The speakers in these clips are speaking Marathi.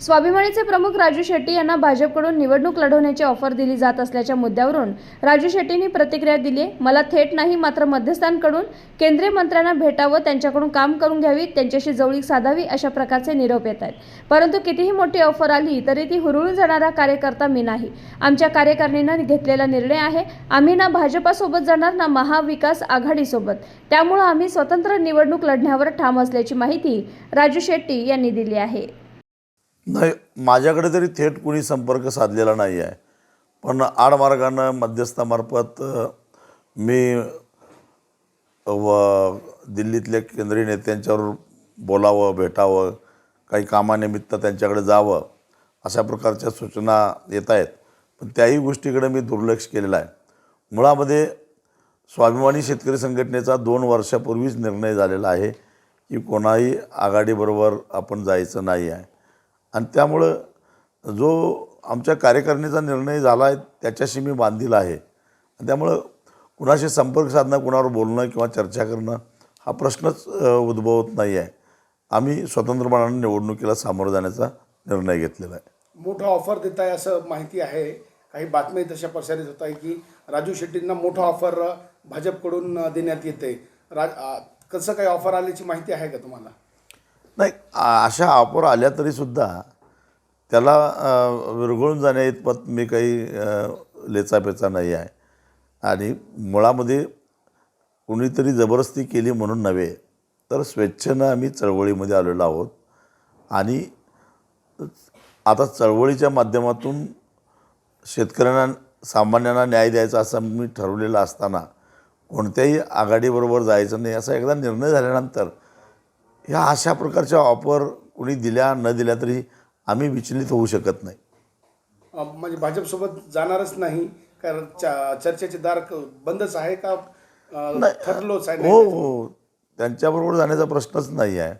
स्वाभिमानीचे प्रमुख राजू शेट्टी यांना भाजपकडून निवडणूक लढवण्याची ऑफर दिली जात असल्याच्या मुद्द्यावरून राजू शेट्टींनी प्रतिक्रिया दिली आहे. मला थेट नाही मात्र मध्यस्थांकडून केंद्रीय मंत्र्यांना भेटावं त्यांच्याकडून काम करून घ्यावी त्यांच्याशी जवळीक साधावी अशा प्रकारचे निरोप येत आहेत. परंतु कितीही मोठी ऑफर आली तरी ती हुरळून जाणारा कार्यकर्ता मी नाही. आमच्या कार्यकारिणीनं घेतलेला निर्णय आहे आम्ही ना भाजपासोबत जाणार ना महाविकास आघाडीसोबत. त्यामुळं आम्ही स्वतंत्र निवडणूक लढण्यावर ठाम असल्याची माहिती राजू शेट्टी यांनी दिली आहे. नाही माझ्याकडे तरी थेट कुणी संपर्क साधलेला नाही आहे. पण आडमार्गानं मध्यस्थामार्फत मी व दिल्लीतल्या केंद्रीय नेत्यांच्यावर बोलावं भेटावं काही कामानिमित्त त्यांच्याकडे जावं अशा प्रकारच्या सूचना येत आहेत. पण त्याही गोष्टीकडे मी दुर्लक्ष केलेलं आहे. मुळामध्ये स्वाभिमानी शेतकरी संघटनेचा दोन वर्षापूर्वीच निर्णय झालेला आहे की कोणाही आघाडीबरोबर आपण जायचं नाही आहे. आणि त्यामुळं जो आमच्या कार्यकारिणीचा निर्णय झाला आहे त्याच्याशी मी बांधील आहे. त्यामुळं कुणाशी संपर्क साधणं कुणावर बोलणं किंवा चर्चा करणं हा प्रश्नच उद्भवत नाही आहे. आम्ही स्वतंत्रपणाने निवडणुकीला सामोरं जाण्याचा निर्णय घेतलेला आहे. मोठा ऑफर देत आहे असं माहिती आहे. काही बातम्या तशा प्रसारित होत आहे की राजू शेट्टींना मोठा ऑफर भाजपकडून देण्यात येते राज कसं काही ऑफर आल्याची माहिती आहे का तुम्हाला? नाही अशा ऑफर आल्या तरीसुद्धा त्याला विरघळून जाण्या इतपत मी काही लेचापेचा नाही आहे. आणि मुळामध्ये कुणीतरी जबरदस्ती केली म्हणून नव्हे तर स्वेच्छेनं आम्ही चळवळीमध्ये आलेलो आहोत. आणि आता चळवळीच्या माध्यमातून शेतकऱ्यांना सामान्यांना न्याय द्यायचा असं मी ठरवलेलं असताना कोणत्याही आघाडीबरोबर जायचं नाही असा एकदा निर्णय झाल्यानंतर ह्या अशा प्रकारच्या ऑफर कुणी दिल्या न दिल्या तरी आम्ही विचलित होऊ शकत नाही. अ, म्हणजे भाजपसोबत जाणारच नाही कारण च- चर्चेचे दार क- बंदच आहे का? अ, ठरलोच आहे हो हो. त्यांच्याबरोबर जाण्याचा प्रश्नच नाही आहे.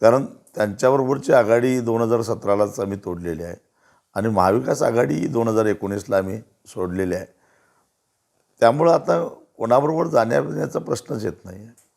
कारण त्यांच्याबरोबरची आघाडी दोन हजार सतरालाच आम्ही तोडलेली आहे. आणि महाविकास आघाडी दोन हजार एकोणीसला आम्ही सोडलेली आहे. त्यामुळं आता कोणाबरोबर जाण्याचा प्रश्नच येत नाही आहे.